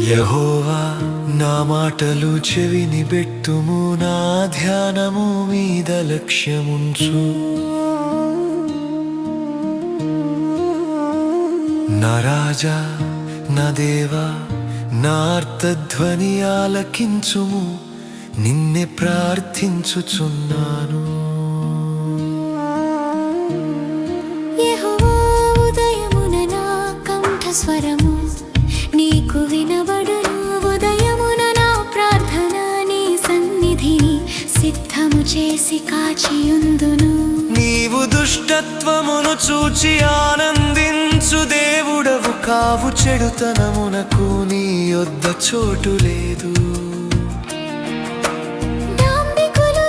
యహోవా నా మాటలు చెవిని పెట్టుము నా ధ్యానము మీద లక్ష్యముంచు. నా రాజా నా దేవా నా అర్థధ్వని ఆలకించుము నిన్నే ప్రార్థించుచున్నాను. చేసి కాచియుందును. నీవు దుష్టత్వమును చూచి ఆనందించు దేవుడవు కావు చెడుతనమునకు నీ యొద్ద చోటు లేదు. డాంబికులు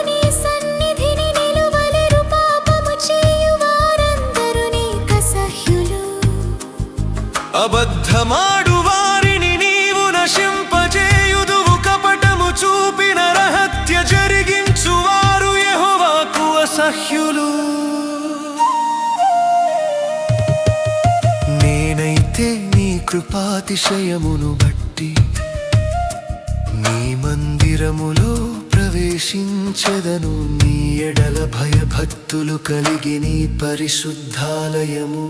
అసహ్యులు నేనైతే నీ కృపాతిశయమును బట్టి నీ మందిరములో ప్రవేశించెదను. నీ ఎడల భయభక్తులు కలిగి నీ పరిశుద్ధాలయము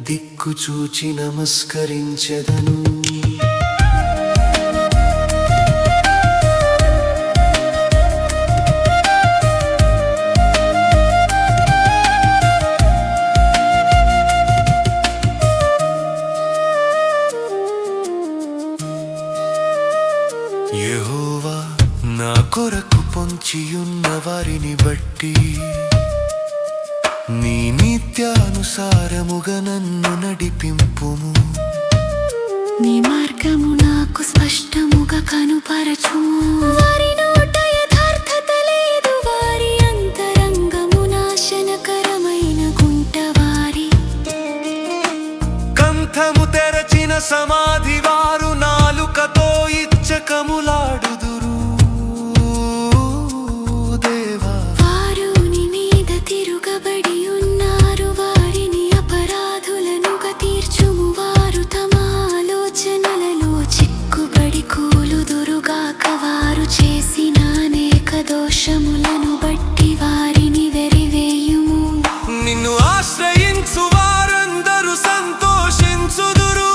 దిక్కు చూచి నమస్కరించెదను. పొంచియున్న వారిని బట్టి నీ నిత్యానుసారముగా నన్ను నడిపింపుము. నీ మార్గము నాకు స్పష్టముగా కనుపరచుము. వారి నోట యథార్థత లేదు వారి అంతరంగము నాశనకరమైన గుంటవారి. కంఠము తెరచిన సమాధి వారు నాలుకతో ఇచ్చకములాడుదురు దోషములను బట్టి వారిని వెరివేయుము. నిన్ను ఆశ్రయించు వారందరూ సంతోషించుదురు.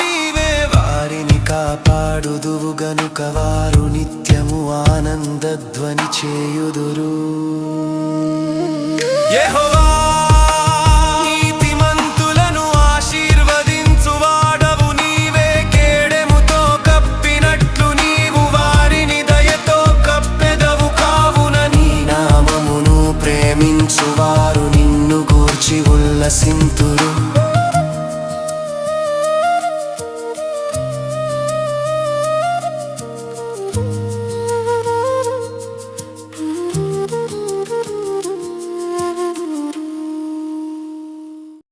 నీవే వారిని కాపాడుదువు గనుక వారు నిత్యము ఆనందధ్వని చేయుదురు. యెహోవా